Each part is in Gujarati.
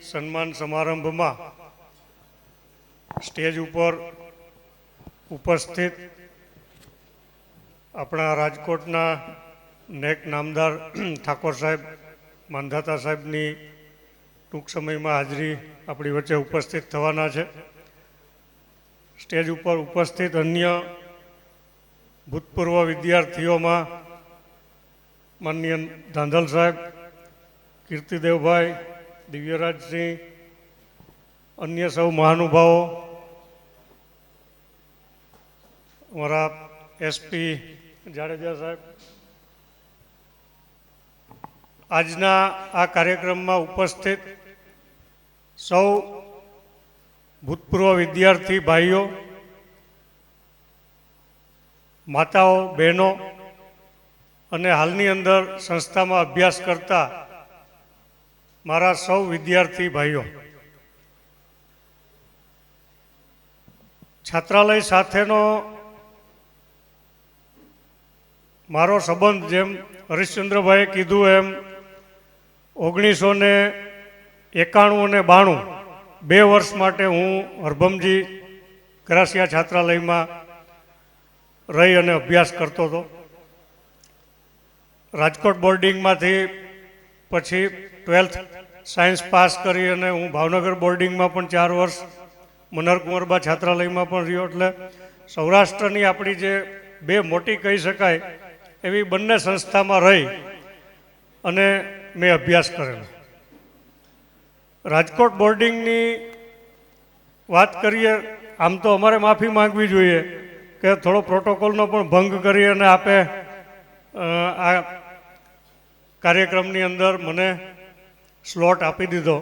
સન્માન સમારંભમાં સ્ટેજ ઉપર ઉપસ્થિત આપણા રાજકોટના નેક નામદાર ઠાકોર સાહેબ માંધાતા સાહેબની ટૂંક સમયમાં હાજરી આપણી વચ્ચે ઉપસ્થિત થવાના છે. સ્ટેજ ઉપર ઉપસ્થિત અન્ય ભૂતપૂર્વ વિદ્યાર્થીઓમાં માનનીય ધાંધલ સાહેબ, કીર્તિદેવભાઈ દિવ્યરાજસિંહ, અન્ય સૌ મહાનુભાવો, અમારા એસપી જાડેજા સાહેબ. આજના આ કાર્યક્રમમાં ઉપસ્થિત સૌ ભૂતપૂર્વ વિદ્યાર્થી ભાઈઓ, માતાઓ, બહેનો અને હાલની અંદર સંસ્થામાં અભ્યાસ કરતા મારા સૌ વિદ્યાર્થી ભાઈઓ, છાત્રાલય સાથેનો મારો સંબંધ જેમ હરિશ્ચંદ્રભાઈએ કીધું એમ, ઓગણીસો ને એકાણું અને બાણું, બે વર્ષ માટે હું હરભમજી કરાસિયા છાત્રાલયમાં રહી અને અભ્યાસ કરતો હતો. રાજકોટ બોર્ડિંગમાંથી પછી ટ્વેલ્થ સાયન્સ પાસ કરી અને હું ભાવનગર બોર્ડિંગમાં પણ ચાર વર્ષ મનહર કુંવરબા છાત્રાલયમાં પણ રહ્યો. એટલે સૌરાષ્ટ્રની આપણી જે બે મોટી કહી શકાય એવી બંને સંસ્થામાં રહી અને મેં અભ્યાસ કરેલો. રાજકોટ બોર્ડિંગની વાત કરીએ, આમ તો અમારે માફી માંગવી જોઈએ કે થોડો પ્રોટોકોલનો પણ ભંગ કરી અને આપે આ કાર્યક્રમની અંદર મને સ્લોટ આપી દીધો.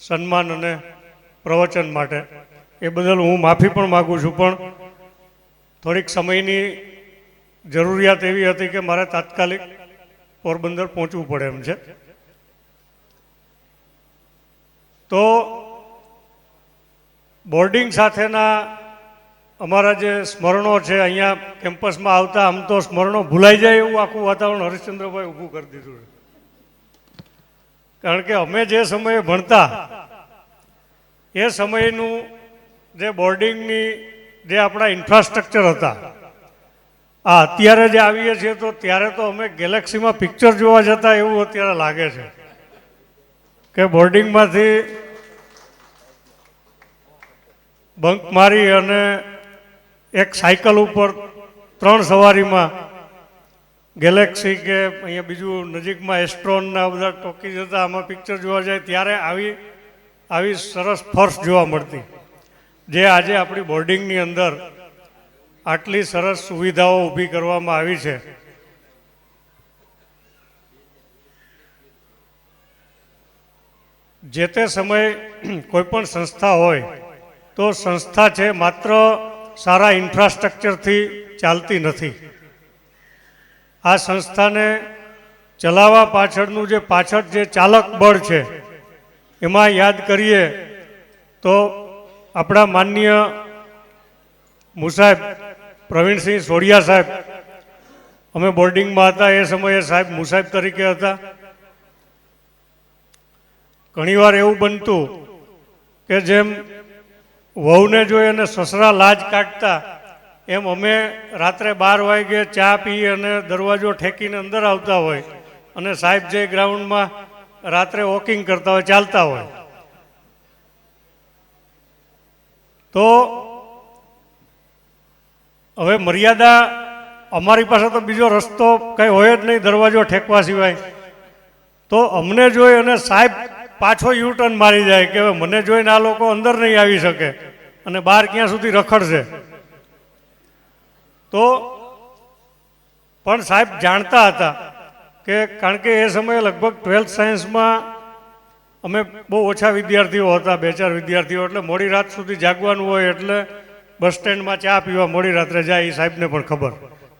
સન્માન અને પ્રવચન માટે. એ બદલ હું માફી પણ માગું છું, પણ થોડીક સમયની જરૂરિયાત એવી હતી કે મારે તાત્કાલિક પોરબંદર પહોંચવું પડે એમ છે. તો બોર્ડિંગ સાથેના અમારા જે સ્મરણો છે, અહીંયા કેમ્પસમાં આવતા, આમ તો સ્મરણો ભૂલાઈ જાય એવું આખું વાતાવરણ હરિશ્ચંદ્રભાઈ ઊભું કરી દીધું છે. કારણ કે અમે જે સમયે ભણતા, એ સમયનું જે બોર્ડિંગની જે આપણા ઇન્ફ્રાસ્ટ્રક્ચર હતા, આ અત્યારે જે આવીએ છીએ તો ત્યારે તો અમે ગેલેક્સીમાં પિક્ચર જોવા જતા એવું અત્યારે લાગે છે. કે બોર્ડિંગમાંથી બંક મારી અને એક સાયકલ ઉપર ત્રણ સવારીમાં ગેલેક્સી કે અહીંયા બીજું નજીકમાં એસ્ટ્રોનના બધા ટોકી જતા આમાં પિક્ચર જોવા જાય ત્યારે આવી આવી સરસ ફર્શ જોવા મળતી. જે આજે આપણી બોર્ડિંગની અંદર આટલી સરસ સુવિધાઓ ઊભી કરવામાં આવી છે. જે તે સમયે કોઈ પણ સંસ્થા હોય, તો સંસ્થા છે માત્ર સારા ઇન્ફ્રાસ્ટ્રક્ચરથી ચાલતી નથી. આ સંસ્થાને ચલાવવા પાછળનું જે પાછળ જે ચાલક બળ છે, એમાં યાદ કરીએ તો આપણા માનનીય મુસાહેબ પ્રવીણસિંહ સોડિયા સાહેબ, અમે બોર્ડિંગમાં હતા એ સમયે સાહેબ મુસાહેબ તરીકે હતા. ઘણીવાર એવું બનતું કે જેમ વહુને જોઈ અને સસરા લાજ કાઢતા એમ અમે રાત્રે બાર વાગે ચા પી અને દરવાજો ઠેકીને અંદર આવતા હોય અને સાહેબ જે ગ્રાઉન્ડમાં રાત્રે વોકિંગ કરતા હોય, ચાલતા હોય. તો હવે મર્યાદા અમારી પાસે તો બીજો રસ્તો કંઈ હોય જ નહીં દરવાજો ઠેકવા સિવાય. તો અમને જોઈ અને સાહેબ પાછો યુટર્ન મારી જાય કે હવે મને જોઈને આ લોકો અંદર નહીં આવી શકે અને બહાર ક્યાં સુધી રખડશે? તો પણ સાહેબ જાણતા હતા કે કારણ કે એ સમયે લગભગ ટ્વેલ્થ સાયન્સમાં અમે બહુ ઓછા વિદ્યાર્થીઓ હતા, બે ચાર વિદ્યાર્થીઓ, એટલે મોડી રાત સુધી જાગવાનું હોય એટલે બસ સ્ટેન્ડમાં ચા પીવા મોડી રાત્રે જાય, એ સાહેબને પણ ખબર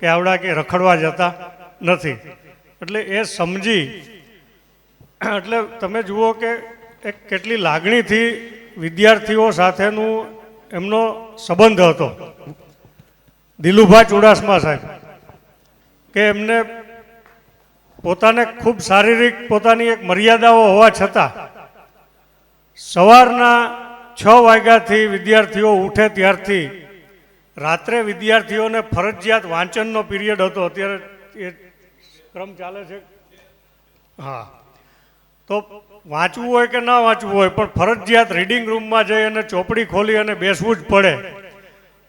કે આવડા કે રખડવા જતા નથી. એટલે એ સમજી, એટલે તમે જુઓ કે એક કેટલી લાગણીથી વિદ્યાર્થીઓ સાથેનું એમનો સંબંધ હતો. દિલુભા ચુડાસમા સાહેબ, કે એમને પોતાને ખૂબ શારીરિક પોતાની એક મર્યાદાઓ હોવા છતાં સવારના છ વાગ્યાથી વિદ્યાર્થીઓ ઉઠે ત્યારથી રાત્રે વિદ્યાર્થીઓને ફરજિયાત વાંચનનો પીરિયડ હતો. અત્યારે એ ક્રમ ચાલે છે. હા. તો વાંચવું હોય કે ના વાંચવું હોય, પણ ફરજિયાત રીડિંગ રૂમમાં જઈ અને ચોપડી ખોલી અને બેસવું જ પડે.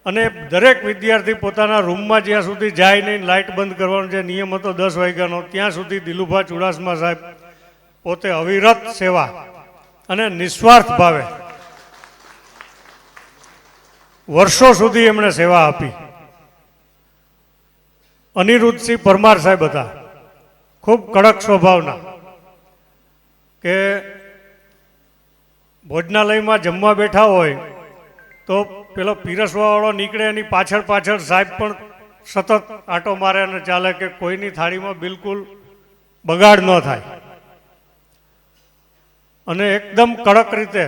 અને દરેક વિદ્યાર્થી પોતાના રૂમમાં જ્યાં સુધી જાય નહીં, લાઇટ બંધ કરવાનો જે નિયમ હતો દસ વાગ્યાનો, ત્યાં સુધી દિલુભા ચુડાસમા સાહેબ પોતે અવિરત સેવા અને નિસ્વાર્થ ભાવે વર્ષો સુધી એમણે સેવા આપી. અનિરુદ્ધસિંહ પરમાર સાહેબ હતા. ખૂબ કડક સ્વભાવના કે ભોજનાલયમાં જમવા બેઠા હોય તો પેલો પીરસવાવાળો નીકળે એની પાછળ પાછળ સાહેબ પણ સતત આટો મારે અને ચાલે કે કોઈની થાળીમાં બિલકુલ બગાડ ન થાય. અને એકદમ કડક રીતે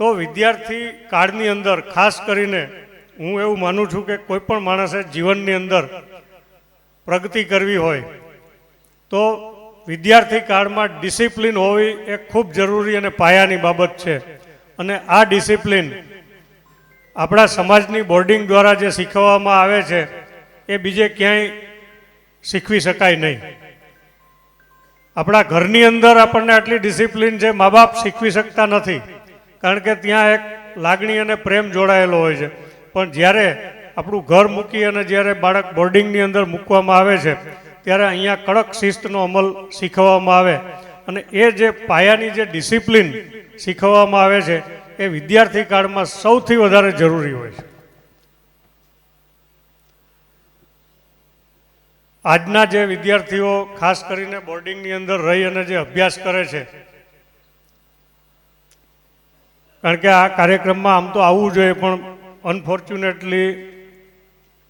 તો વિદ્યાર્થી કાળની અંદર, ખાસ કરીને હું એવું માનું છું કે કોઈ પણ માણસે જીવનની અંદર પ્રગતિ કરવી હોય, તો વિદ્યાર્થી કાળમાં ડિસિપ્લિન હોવી એ ખૂબ જરૂરી અને પાયાની બાબત છે. અને આ ડિસિપ્લિન આપણા સમાજની બોર્ડિંગ દ્વારા જે શીખવવામાં આવે છે, એ બીજે ક્યાંય શીખવી શકાય નહીં. આપણા ઘરની અંદર આપણને આટલી ડિસિપ્લિન છે મા બાપ શીખવી શકતા નથી, કારણ કે ત્યાં એક લાગણી અને પ્રેમ જોડાયેલો હોય છે. પણ જ્યારે આપણું ઘર મૂકી અને જ્યારે બાળક બોર્ડિંગની અંદર મૂકવામાં આવે છે, ત્યારે અહીંયા કડક શિસ્તનો અમલ શીખવવામાં આવે. અને એ જે પાયાની જે ડિસિપ્લિન શીખવવામાં આવે છે એ વિદ્યાર્થી કાળમાં સૌથી વધારે જરૂરી હોય છે. આજના જે વિદ્યાર્થીઓ, ખાસ કરીને બોર્ડિંગની અંદર રહી અને જે અભ્યાસ કરે છે, કારણ કે આ કાર્યક્રમમાં આમ તો આવવું જોઈએ, પણ અનફોર્ચ્યુનેટલી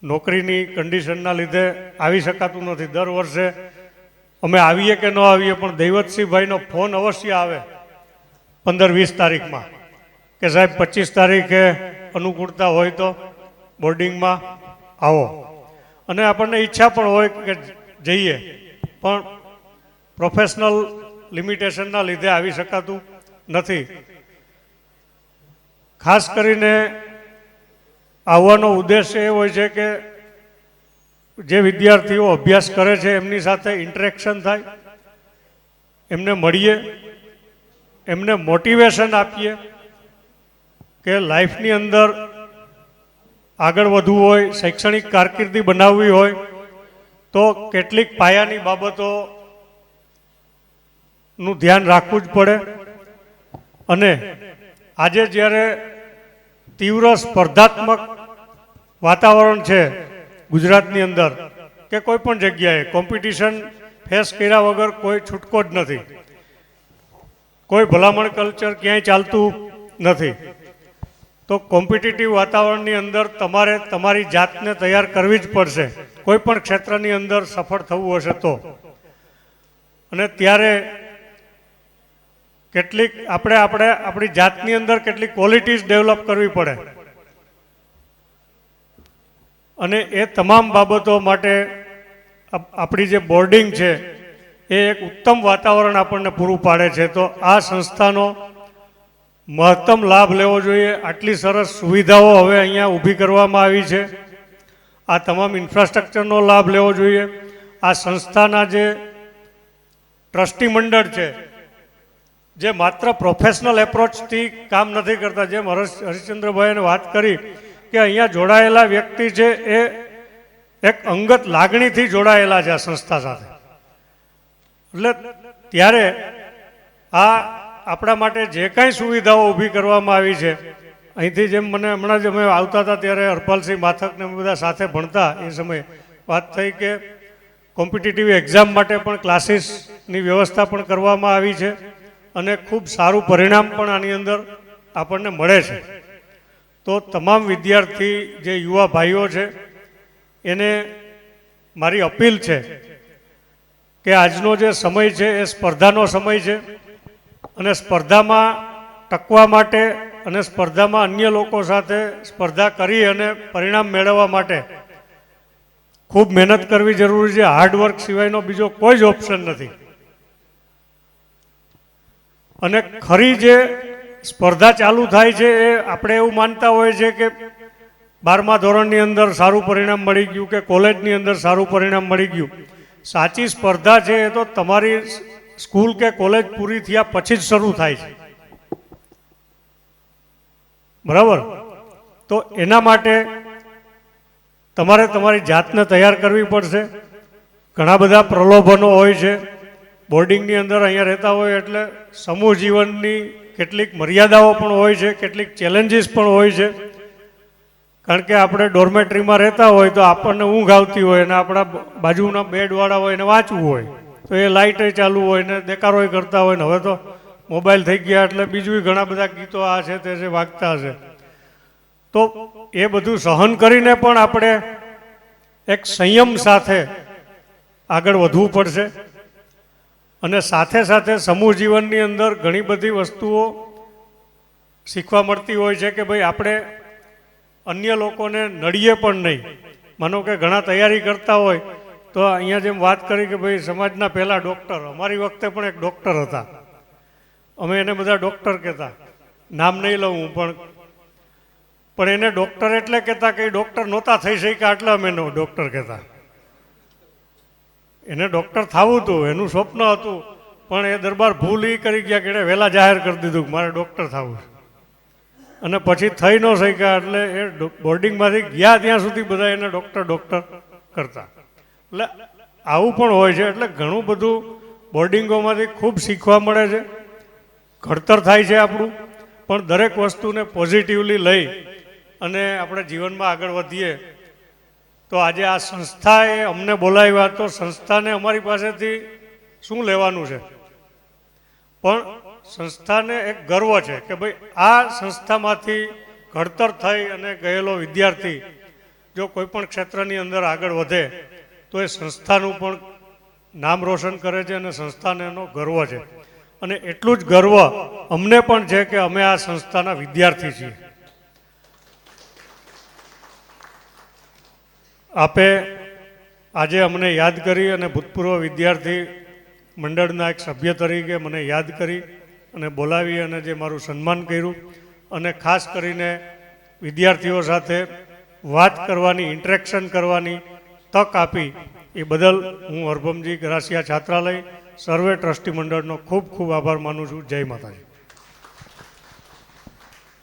નોકરીની કન્ડિશનના લીધે આવી શકાતું નથી. દર વર્ષે અમે આવીએ કે ન આવીએ, પણ દૈવતસિંહભાઈનો ફોન અવશ્ય આવે પંદર વીસ તારીખમાં. કે સાહેબ, પચીસ તારીખે અનુકૂળતા હોય તો બોર્ડિંગમાં આવો. અને આપણને ઈચ્છા પણ હોય કે જઈએ. પણ પ્રોફેશનલ લિમિટેશનના લીધે આવી શકાતું નથી. ખાસ કરીને આવવાનો ઉદ્દેશ્ય એ હોય છે કે જે વિદ્યાર્થીઓ અભ્યાસ કરે છે, એમની સાથે ઇન્ટરેક્શન થાય. એમને મળીએ, એમને મોટિવેશન આપીએ. કે લાઈફની અંદર આગળ વધવું હોય, શૈક્ષણિક કારકિર્દી બનાવવી હોય, તો કેટલીક પાયાની બાબતો નું ધ્યાન રાખવું જ પડે. અને આજે જ્યારે તીવ્ર સ્પર્ધાત્મક વાતાવરણ છે ગુજરાતની અંદર, કે કોઈ પણ જગ્યાએ કોમ્પિટિશન ફેસ કર્યા વગર કોઈ છૂટકો જ નથી. કોઈ ભલામણ કલ્ચર ક્યાંય ચાલતું નથી. તો કોમ્પિટિટિવ વાતાવરણની અંદર તમારે તમારી જાતને તૈયાર કરવી જ પડશે. કોઈ પણ ક્ષેત્રની અંદર સફળ થવું હશે તો. અને ત્યારે કેટલીક આપણે આપણે આપણી જાતની અંદર કેટલીક ક્વોલિટીઝ ડેવલપ કરવી પડે. અને એ તમામ બાબતો માટે આપણી જે બોર્ડિંગ છે, એ એક ઉત્તમ વાતાવરણ આપણને પૂરું પાડે છે. તો આ સંસ્થાનો મહત્તમ લાભ લેવો જોઈએ. આટલી સરસ સુવિધાઓ હવે અહીંયા ઊભી કરવામાં આવી છે. આ તમામ ઇન્ફ્રાસ્ટ્રક્ચરનો લાભ લેવો જોઈએ. આ સંસ્થાના જે ટ્રસ્ટી મંડળ છે, જે માત્ર પ્રોફેશનલ એપ્રોચથી કામ નથી કરતા, જેમ હર્ષ હરિશ્ચંદ્રભાઈને વાત કરી કે અહીંયા જોડાયેલા વ્યક્તિ છે એ એક અંગત લાગણીથી જોડાયેલા છે આ સંસ્થા સાથે. એટલે ત્યારે આ આપણા માટે જે કાંઈ સુવિધાઓ ઊભી કરવામાં આવી છે, અહીંથી જેમ મને હમણાં જ અમે આવતા હતા ત્યારે હરપાલસિંહ માથકને અમે બધા સાથે ભણતા એ સમયે, વાત થઈ કે કોમ્પિટિટિવ એક્ઝામ માટે પણ ક્લાસીસની વ્યવસ્થા પણ કરવામાં આવી છે અને ખૂબ સારું પરિણામ પણ આની અંદર આપણને મળે છે. તો તમામ વિદ્યાર્થી, જે યુવા ભાઈઓ છે, એને મારી અપીલ છે કે આજનો જે સમય છે એ સ્પર્ધાનો સમય છે. અને સ્પર્ધામાં ટકવા માટે અને સ્પર્ધામાં અન્ય લોકો સાથે સ્પર્ધા કરી અને પરિણામ મેળવવા માટે ખૂબ મહેનત કરવી જરૂરી છે. હાર્ડવર્ક સિવાયનો બીજો કોઈ જ ઓપ્શન નથી. અને ખરી જે સ્પર્ધા ચાલુ થાય છે એ આપણે એવું માનતા હોય છે કે બારમા ધોરણની અંદર સારું પરિણામ મળી ગયું કે કોલેજની અંદર સારું પરિણામ મળી ગયું. સાચી સ્પર્ધા છે એ તો તમારી સ્કૂલ કે કોલેજ પૂરી થયા પછી જ શરૂ થાય છે. બરાબર? તો એના માટે તમારે તમારી જાતને તૈયાર કરવી પડશે. ઘણા બધા પ્રલોભનો હોય છે. બોર્ડિંગની અંદર અહીંયા રહેતા હોય એટલે સમૂહ જીવનની કેટલીક મર્યાદાઓ પણ હોય છે, કેટલીક ચેલેન્જીસ પણ હોય છે. કારણ કે આપણે ડોર્મેટરીમાં રહેતા હોય તો આપણને ઊંઘ આવતી હોય અને આપણા બાજુના બેડવાળા હોય એને વાંચવું હોય. તો એ લાઇટે ચાલુ હોય ને દેકારોય કરતા હોય ને હવે તો મોબાઈલ થઈ ગયા એટલે બીજું ઘણા બધા ગીતો આ છે તે છે, વાગતા હશે તો એ બધું સહન કરીને પણ આપણે એક સંયમ સાથે આગળ વધવું પડશે. અને સાથે સાથે સમૂહ જીવનની અંદર ઘણી બધી વસ્તુઓ શીખવા મળતી હોય છે કે ભાઈ આપણે અન્ય લોકોને નડીએ પણ નહીં. માનો કે ઘણા તૈયારી કરતા હોય તો અહીંયા જેમ વાત કરી કે ભાઈ સમાજના પહેલાં ડૉક્ટર અમારી વખતે પણ એક ડૉક્ટર હતા. અમે એને બધા ડૉક્ટર કહેતા. નામ નહીં લઉં હું પણ. પણ એને ડૉક્ટર એટલે કહેતા કે ડૉક્ટર નહોતા થઈ શક્યા આટલા અમે એનો ડૉક્ટર કહેતા. એને ડૉક્ટર થવું હતું, એનું સ્વપ્ન હતું. પણ એ દરબાર ભૂલ એ કરી ગયા કે એણે વહેલા જાહેર કરી દીધું કે મારે ડૉક્ટર થવું અને પછી થઈ ન શક્યા એટલે એ બોર્ડિંગમાંથી ગયા ત્યાં સુધી બધા એને ડૉક્ટર ડૉક્ટર કરતા. એટલે આવું પણ હોય છે. એટલે ઘણું બધું બોર્ડિંગોમાંથી ખૂબ શીખવા મળે છે. ઘડતર થાય છે આપણું. પણ દરેક વસ્તુને પોઝિટિવલી લઈ અને આપણે જીવનમાં આગળ વધીએ. તો આજે આ સંસ્થાએ અમને બોલાવ્યા તો સંસ્થાને અમારી પાસેથી શું લેવાનું છે? પણ સંસ્થાને એક ગર્વ છે કે ભાઈ આ સંસ્થામાંથી ઘડતર થઈ અને ગયેલો વિદ્યાર્થી જો કોઈ પણ ક્ષેત્રની અંદર આગળ વધે તો એ સંસ્થાનું પણ નામ રોશન કરે છે અને સંસ્થાને એનો ગર્વ છે. અને એટલું જ ગર્વ અમને પણ છે કે અમે આ સંસ્થાના વિદ્યાર્થી છીએ. આપે આજે અમને યાદ કરી અને ભૂતપૂર્વ વિદ્યાર્થી મંડળના એક સભ્ય તરીકે મને યાદ કરી અને બોલાવી અને જે મારું સન્માન કર્યું અને ખાસ કરીને વિદ્યાર્થીઓ સાથે વાત કરવાની ઇન્ટરેક્શન કરવાની તક આપી એ બદલ હું હરભમજી ગરાસિયા છાત્રાલય સર્વે ટ્રસ્ટી મંડળનો ખૂબ ખૂબ આભાર માનું છું. જય માતાજી.